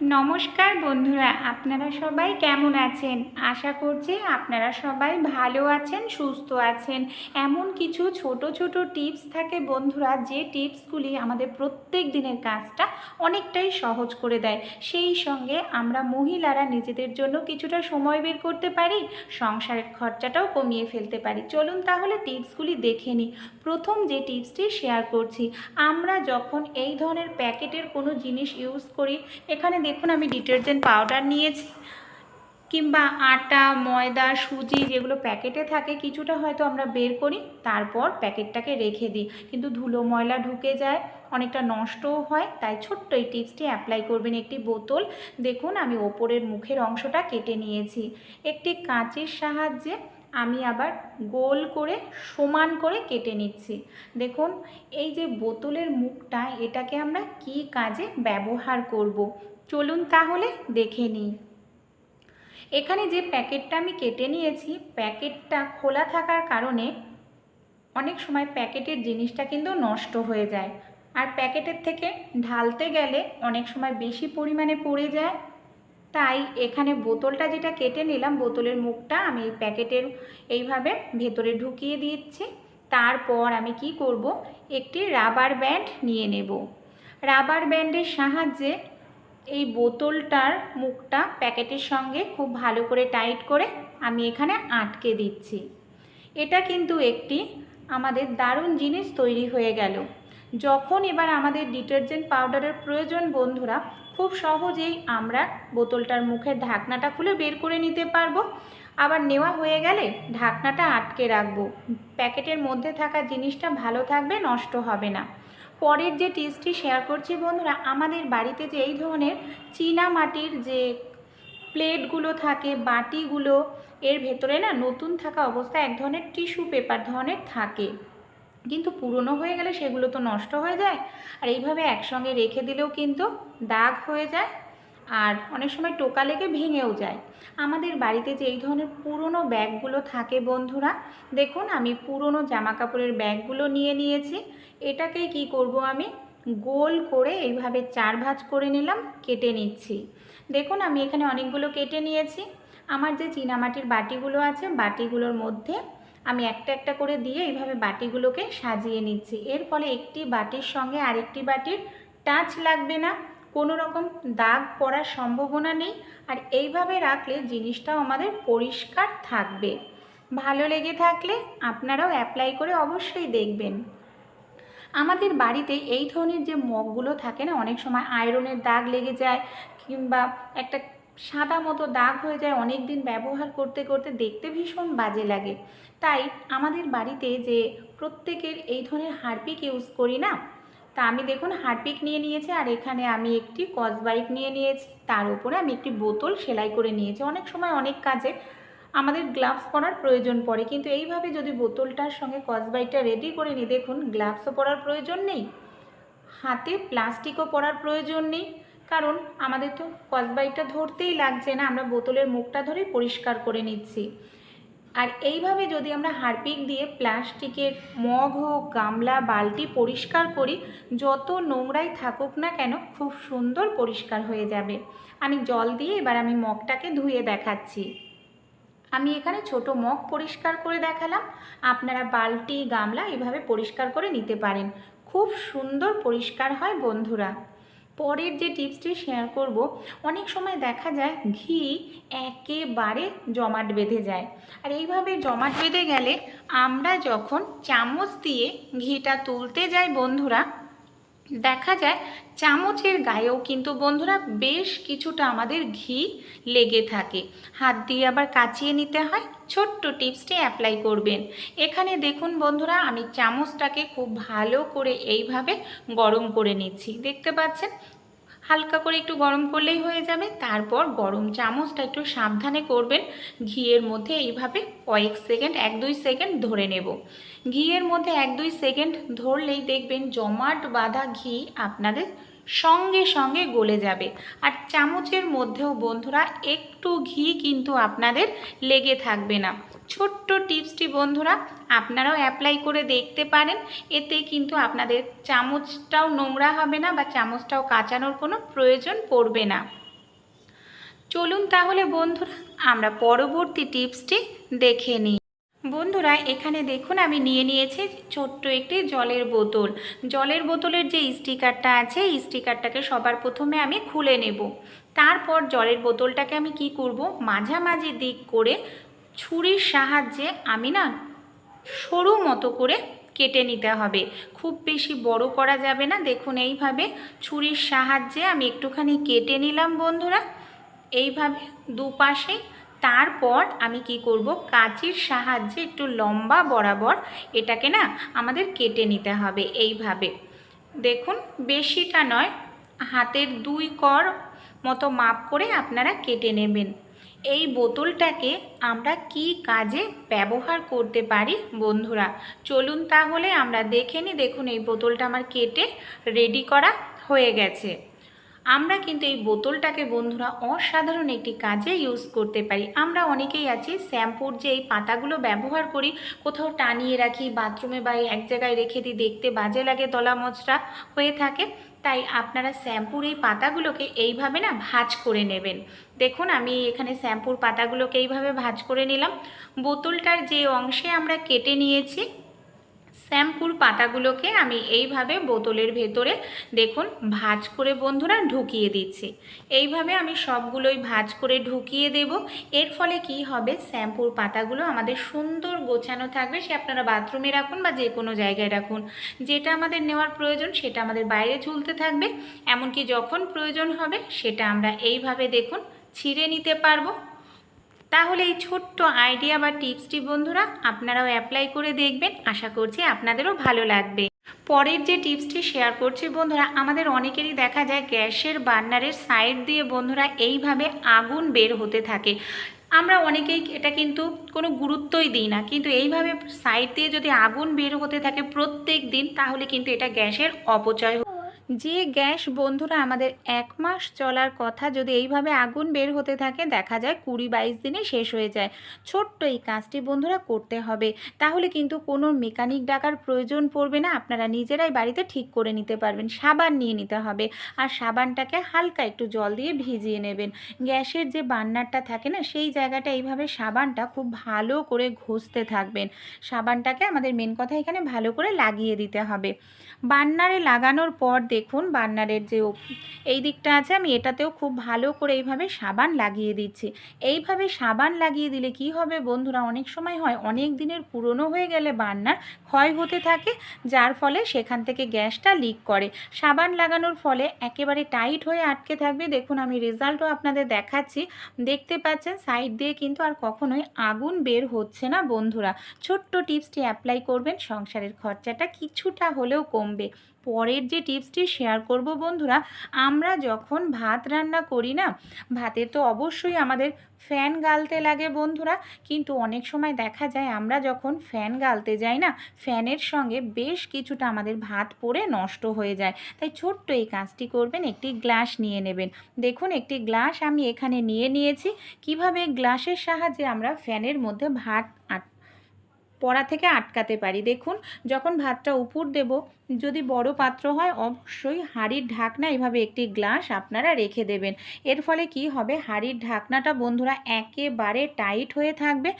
নমস্কার বন্ধুরা, আপনারা সবাই কেমন আছেন? আশা করছি আপনারা সবাই ভালো আছেন, সুস্থ আছেন। এমন কিছু ছোট ছোট টিপস থাকে বন্ধুরা, যে টিপসগুলি আমাদের প্রত্যেক দিনের কাজটা অনেকটাই সহজ করে দেয়। সেই সঙ্গে আমরা মহিলারা নিজেদের জন্য কিছুটা সময় বের করতে পারি, সংসারের খরচাটাও কমিয়ে ফেলতে পারি। চলুন তাহলে টিপসগুলি দেখে নিই। প্রথম যে টিপসটি শেয়ার করছি, আমরা যখন এই ধরনের প্যাকেটের কোনো জিনিস ইউজ করি, এখানে দেখুন, আমি ডিটারজেন্ট পাউডার নিয়েছি, কিংবা আটা, ময়দা, সুজি যেগুলো প্যাকেটে থাকে, কিছুটা হয়তো আমরা বের করি, তারপর প্যাকেটটাকে রেখে দিই। কিন্তু ধুলো ময়লা ঢুকে যায়, অনেকটা নষ্টও হয়, তাই ছোট্ট এই টিপসটি অ্যাপ্লাই করবেন একটি বোতল। দেখুন, আমি ওপরের মুখের অংশটা কেটে নিয়েছি। একটি কাঁচের সাহায্যে আমি আবার গোল করে সমান করে কেটে নিচ্ছি। দেখুন, এই যে বোতলের মুখটা, এটাকে আমরা কি কাজে ব্যবহার করব? চলুন তাহলে দেখে নিই। এখানে যে প্যাকেটটা আমি কেটে নিয়েছি, প্যাকেটটা খোলা থাকার কারণে অনেক সময় প্যাকেটের জিনিসটা কিন্তু নষ্ট হয়ে যায়। আর প্যাকেটের থেকে ঢালতে গেলে অনেক সময় বেশি পরিমাণে পড়ে যায়। তাই এখানে বোতলটা যেটা কেটে নিলাম, বোতলের মুখটা আমি এই প্যাকেটের এইভাবে ভেতরে ঢুকিয়ে দিচ্ছি। তারপর আমি কি করব? একটি রাবার ব্যান্ড নিয়ে নেব। রাবার ব্যান্ডের সাহায্যে এই বোতলটার মুখটা প্যাকেটের সঙ্গে খুব ভালো করে টাইট করে আমি এখানে আটকে দিচ্ছি। এটা কিন্তু একটি আমাদের দারুণ জিনিস তৈরি হয়ে গেল। যখন এবার আমাদের ডিটারজেন্ট পাউডারের প্রয়োজন বন্ধুরা খুব সহজেই আমরা বোতলটার মুখের ঢাকনাটা খুলে বের করে নিতে পারব। আবার নেওয়া হয়ে গেলে ঢাকনাটা আটকে রাখব। প্যাকেটের মধ্যে থাকা জিনিসটা ভালো থাকবে, নষ্ট হবে না। পরের যে টিপসটি শেয়ার করছি বন্ধুরা, আমাদের বাড়িতে যে এই ধরনের চীনা মাটির যে প্লেটগুলো থাকে, বাটিগুলো, এর ভেতরে না নতুন থাকা অবস্থায় এক ধরনের টিস্যু পেপার ধরনের থাকে। কিন্তু পুরনো হয়ে গেলে সেগুলো তো নষ্ট হয়ে যায়। আর এইভাবে একসঙ্গে রেখে দিলেও কিন্তু দাগ হয়ে যায় আর অনেক সময় টোকা লেগে ভেঙেও যায়। আমাদের বাড়িতে যে এই ধরনের পুরনো ব্যাগগুলো থাকে বন্ধুরা, দেখুন আমি পুরনো জামা কাপড়ের ব্যাগগুলো নিয়ে নিয়েছি। এটাকে কি করব আমি? গোল করে এইভাবে চার ভাঁজ করে নিলাম, কেটে নিচ্ছি। দেখুন আমি এখানে অনেকগুলো কেটে নিয়েছি। আমার যে চীনামাটির বাটিগুলো আছে, বাটিগুলোর মধ্যে আমি একটা একটা করে দিয়ে এইভাবে বাটিগুলোকে সাজিয়ে নিচ্ছি। এর ফলে একটি বাটির সঙ্গে আরেকটি বাটির টাচ লাগবে না, কোনো রকম দাগ পড়ার সম্ভাবনা নেই, আর এইভাবে রাখলে জিনিসটাও আমাদের পরিষ্কার থাকবে। ভালো লেগে থাকলে আপনারাও অ্যাপ্লাই করে অবশ্যই দেখবেন। আমাদের বাড়িতে এই ধরনের যে মগগুলো থাকে না, অনেক সময় আয়রনের দাগ লেগে যায়, কিংবা একটা সাদা মতো দাগ হয়ে যায় অনেক দিন ব্যবহার করতে করতে দেখতে ভীষণ বাজে লাগে। তাই আমাদের বাড়িতে যে প্রত্যেকের এই ধরনের হারপিক ইউজ করি না, তা আমি দেখুন হারপিক নিয়ে নিয়েছি আর এখানে আমি একটি কসবাইক নিয়ে নিয়েছি। তার উপরে আমি একটি বোতল সেলাই করে নিয়েছি। অনেক সময় অনেক কাজে আমাদের গ্লাভস পরার প্রয়োজন পড়ে। কিন্তু এইভাবে যদি বোতলটার সঙ্গে কসবাইটটা রেডি করে নিই, দেখুন গ্লাভসও পরার প্রয়োজন নেই, হাতে প্লাস্টিকও পরার প্রয়োজন নেই। কারণ আমাদের তো কসবাইটটা ধরতেই লাগছে না, আমরা বোতলের মুখটা ধরেই পরিষ্কার করে নিচ্ছি। আর এইভাবে যদি আমরা হারপিক দিয়ে প্লাস্টিকের মগ হোক, গামলা, বালতি পরিষ্কার করি, যত নোংরাই থাকুক না কেন খুব সুন্দর পরিষ্কার হয়ে যাবে। আমি জল দিয়ে এবার আমি মগটাকে ধুয়ে দেখাচ্ছি। আমি এখানে ছোট মগ পরিষ্কার করে দেখালাম। আপনারা বালতি, গামলা এভাবে পরিষ্কার করে নিতে পারেন। খুব সুন্দর পরিষ্কার হয় বন্ধুরা। পরের যে টিপসটি শেয়ার করব, অনেক সময় দেখা যায় ঘি একেবারে জমাট বেঁধে যায়। আর এইভাবে জমাট বেঁধে গেলে আমরা যখন চামচ দিয়ে ঘিটা তুলতে যাই বন্ধুরা দেখা যায় চামচের গায়েও কিন্তু বন্ধুরা বেশ কিছুটা আমাদের ঘি লেগে থাকে। হাত দিয়ে আবার কাচিয়ে নিতে হয়, ছোট্ট টিপসটি অ্যাপ্লাই করবেন। এখানে দেখুন বন্ধুরা, আমি চামচটাকে খুব ভালো করে এইভাবে গরম করে নিচ্ছি। দেখতে পাচ্ছেন? হালকা করে একটু গরম করলেই হয়ে যাবে। তারপর গরম চামচটা একটু সাবধানে করবেন। ঘিয়ের মধ্যে এইভাবে কয়েক সেকেন্ড, এক দুই সেকেন্ড ধরে নেব। ঘিয়ের মধ্যে এক দুই সেকেন্ড ধরলেই দেখবেন জমাট বাঁধা ঘি আপনাদের সঙ্গে সঙ্গে গলে যাবে। আর চামচের মধ্যেও বন্ধুরা, একটু ঘি কিন্তু আপনাদের লেগে থাকবে না। ছোট্ট টিপসটি বন্ধুরা, আপনারাও অ্যাপ্লাই করে দেখতে পারেন। এতে কিন্তু আপনাদের চামচটাও নোংরা হবে না বা চামচটাও কাচানোর কোনো প্রয়োজন পড়বে না। চলুন তাহলে বন্ধুরা, আমরা পরবর্তী টিপসটি দেখে নিই। বন্ধুরা, এখানে দেখুন আমি নিয়ে নিয়েছি ছোট্ট একটি জলের বোতল। জলের বোতলের যে স্টিকারটা আছে স্টিকারটাকে সবার প্রথমে আমি খুলে নেব। তারপর জলের বোতলটাকে আমি কি করব? মাঝামাঝি দিক করে ছুরির সাহায্যে আমি না সরু মতো করে কেটে নিতে হবে। খুব বেশি বড় করা যাবে না। দেখুন, এইভাবে ছুরির সাহায্যে আমি একটুখানি কেটে নিলাম বন্ধুরা। এইভাবে দুপাশে তারপর আমি কি করব? কাঁচির সাহায্যে একটু লম্বা বরাবর এটাকে না আমাদের কেটে নিতে হবে এইভাবে। দেখুন, বেশিটা নয়, হাতের দুই কর মতো মাপ করে আপনারা কেটে নেবেন। এই বোতলটাকে আমরা কি কাজে ব্যবহার করতে পারি বন্ধুরা? চলুন তাহলে আমরা দেখে নিই। দেখুন, এই বোতলটা আমার কেটে রেডি করা হয়ে গেছে। আমরা কিন্তু এই বোতলটাকে বন্ধুরা অসাধারণ একটি কাজে ইউজ করতে পারি। আমরা অনেকেই আছি শ্যাম্পুর যে এই পাতাগুলো ব্যবহার করি, কোথাও টানিয়ে রাখি, বাথরুমে বা এক জায়গায় রেখে দিই, দেখতে বাজে লাগে দলা মচড়া হয়ে থাকে। তাই আপনারা শ্যাম্পুর এই পাতাগুলোকে এইভাবে না ভাজ করে নেবেন। দেখুন, আমি এখানে শ্যাম্পুর পাতাগুলোকে এইভাবে ভাজ করে নিলাম। বোতলটার যে অংশে আমরা কেটে নিয়েছি শ্যাম্পুর পাতাগুলোকে আমি এইভাবে বোতলের ভেতরে দেখুন, ভাজ করে বন্ধুরা ঢুকিয়ে দিচ্ছি। এইভাবে আমি সবগুলোই ভাজ করে ঢুকিয়ে দেব। এর ফলে কি হবে? শ্যাম্পুর পাতাগুলো আমাদের সুন্দর গোছানো থাকবে। সে আপনারা বাথরুমে রাখুন বা যে কোনো জায়গায় রাখুন। যেটা আমাদের নেওয়ার প্রয়োজন, সেটা আমাদের বাইরে ঝুলতে থাকবে। এমনকি যখন প্রয়োজন হবে, সেটা আমরা এইভাবে দেখুন, ছিঁড়ে নিতে পারব। তাহলে এই ছোট্ট আইডিয়া বা টিপসটি বন্ধুরা আপনারাও অ্যাপ্লাই করে দেখবেন। আশা করছি আপনাদেরও ভালো লাগবে। পরের যে টিপসটি শেয়ার করছি বন্ধুরা, আমাদের অনেকেরই দেখা যায় গ্যাসের বার্নারের সাইড দিয়ে বন্ধুরা এইভাবে আগুন বের হতে থাকে। আমরা অনেকেই এটা কিন্তু কোনো গুরুত্বই দিই না। কিন্তু এইভাবে সাইড দিয়ে যদি আগুন বের হতে থাকে প্রত্যেক দিন, তাহলে কিন্তু এটা গ্যাসের অপচয় যে গ্যাস বন্ধুরা আমাদের এক মাস চলার কথা যদি এইভাবে আগুন বের হতে থাকে, দেখা যায় কুড়ি বাইশ দিনে শেষ হয়ে যায়। ছোট্ট এই কাজটি বন্ধুরা করতে হবে। তাহলে কিন্তু কোনো মেকানিক ডাকার প্রয়োজন পড়বে না। আপনারা নিজেরাই বাড়িতে ঠিক করে নিতে পারবেন, সাবান নিয়ে নিতে হবে। আর সাবানটাকে হালকা একটু জল দিয়ে ভিজিয়ে নেবেন। গ্যাসের যে বান্নারটা থাকে না, সেই জায়গাটা এইভাবে সাবানটা খুব ভালো করে ঘষতে থাকবেন। সাবানটাকে আমাদের মেন কথা এখানে ভালো করে লাগিয়ে দিতে হবে। বান্নারে লাগানোর পর দেখুন বান্নারের যে এই দিকটা আছে, আমি এটাতেও খুব ভালো করে এইভাবে সাবান লাগিয়ে দিচ্ছি। এইভাবে সাবান লাগিয়ে দিলে কি হবে বন্ধুরা, অনেক সময় হয়, অনেক দিনের পুরনো হয়ে গেলে বান্নার ক্ষয় হতে থাকে, যার ফলে সেখান থেকে গ্যাসটা লিক করে। সাবান লাগানোর ফলে একেবারে টাইট হয়ে আটকে থাকবে। দেখুন, আমি রেজাল্টও আপনাদের দেখাচ্ছি। দেখতে পাচ্ছেন, সাইড দিয়ে কিন্তু আর কখনোই আগুন বের হচ্ছে না বন্ধুরা। ছোট্ট টিপসটি অ্যাপ্লাই করবেন, সংসারের খরচাটা কিছুটা হলেও কমবে। পরের যে টিপসটি শেয়ার করব বন্ধুরা, আমরা যখন ভাত রান্না করি না, ভাতে তো অবশ্যই আমাদের ফ্যান গালতে লাগে বন্ধুরা, কিন্তু অনেক সময় দেখা যায় আমরা যখন ফ্যান গালতে যাই না, ফ্যানের সঙ্গে বেশ কিছুটা আমাদের ভাত পড়ে নষ্ট হয়ে যায়। তাই ছোট্ট এই কাজটি করবেন, একটি গ্লাস নিয়ে নেবেন। দেখুন, একটি গ্লাস আমি এখানে নিয়ে নিয়েছি। কীভাবে গ্লাসের সাহায্যে আমরা ফ্যানের মধ্যে ভাত পড়া থেকে আটকাতে পারি। দেখুন, যখন ভাতটা উপর দেব, যদি বড় পাত্র হয়, অবশ্যই হাঁড়ির ঢাকনা এভাবে একটি গ্লাস আপনারা রেখে দেবেন। এর ফলে কি হবে? হাঁড়ির ঢাকনাটা বন্ধুরা একেবারে টাইট হয়ে থাকবে।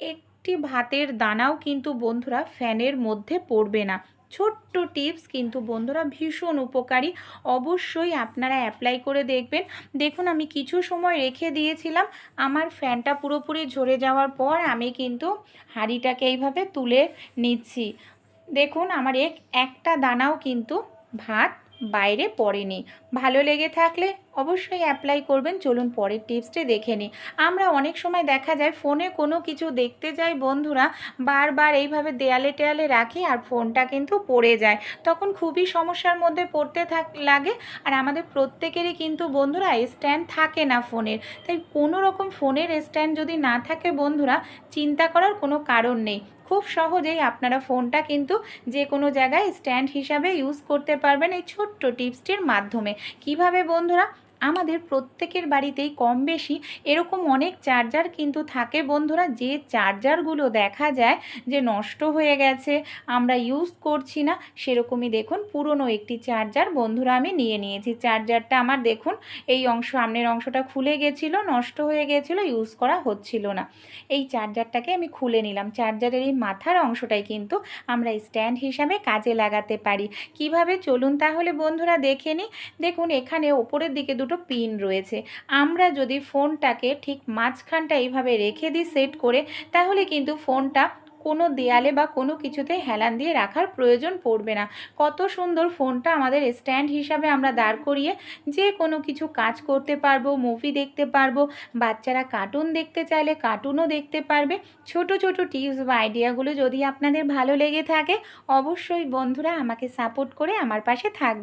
একটি ভাতের দানাও কিন্তু বন্ধুরা ফ্যানের মধ্যে পড়বে না। ছোট্ট টিপস কিন্তু বন্ধুরা ভীষণ উপকারী। অবশ্যই আপনারা অ্যাপ্লাই করে দেখবেন। দেখুন, আমি কিছু সময় রেখে দিয়েছিলাম। আমার ফ্যানটা পুরোপুরি ঝরে যাওয়ার পর আমি কিন্তু হাঁড়িটাকে এইভাবে তুলে নিচ্ছি। দেখুন, আমার এক, একটা দানাও কিন্তু ভাত বাইরে পড়েনি। ভালো লেগে থাকলে অবশ্যই অ্যাপ্লাই করবেন। চলুন পরের টিপসটি দেখে নিই। আমরা অনেক সময় দেখা যায় ফোনে কোনো কিছু দেখতে যাই বন্ধুরা, বারবার এইভাবে দেয়ালে টেয়ালে রাখি আর ফোনটা কিন্তু পড়ে যায়। তখন খুবই সমস্যার মধ্যে পড়তে থাক লাগে আর আমাদের প্রত্যেকেরই কিন্তু বন্ধুরা স্ট্যান্ড থাকে না ফোনের তাই কোনো রকম ফোনের স্ট্যান্ড যদি না থাকে বন্ধুরা, চিন্তা করার কোনো কারণ নেই। খুব সহজেই আপনারা ফোনটা কিন্তু যে কোনো জায়গায় স্ট্যান্ড হিসাবে ইউজ করতে পারবেন এই ছোট্ট টিপসটির মাধ্যমে। কীভাবে বন্ধুরা? আমাদের প্রত্যেকের বাড়িতেই কম বেশি এরকম অনেক চার্জার কিন্তু থাকে। বন্ধুরা, যে চার্জারগুলো দেখা যায় যে নষ্ট হয়ে গেছে, আমরা ইউজ করছি না, সেরকমই দেখুন পুরনো একটি চার্জার বন্ধুরা আমি নিয়ে নিয়েছি। চার্জারটা আমার দেখুন এই অংশ সামনের অংশটা খুলে গেছিল, নষ্ট হয়ে গেছিল ইউজ করা হচ্ছিল না। এই চার্জারটাকে আমি খুলে নিলাম। চার্জারের এই মাথার অংশটাই কিন্তু আমরা স্ট্যান্ড হিসাবে কাজে লাগাতে পারি। কীভাবে? চলুন তাহলে বন্ধুরা দেখে নিই। দেখুন এখানে ওপরের দিকে দুটো পিন রয়েছে। আমরা যদি ফোনটাকে ঠিক মাঝখানটা এইভাবে রেখে দিই, সেট করে, তাহলে কিন্তু ফোনটা কোনো দেয়ালে বা কোনো কিছুতে হেলান দিয়ে রাখার প্রয়োজন পড়বে না। কত সুন্দর ফোনটা আমাদের স্ট্যান্ড হিসাবে আমরা দাঁড় করিয়ে যে কোনো কিছু কাজ করতে পারব, মুভি দেখতে পারব, বাচ্চারা কার্টুন দেখতে চাইলে কার্টুনও দেখতে পারবে। ছোট ছোট টিপস বা আইডিয়াগুলো যদি আপনাদের ভালো লেগে থাকে, অবশ্যই বন্ধুরা আমাকে সাপোর্ট করে আমার পাশে থাকবে।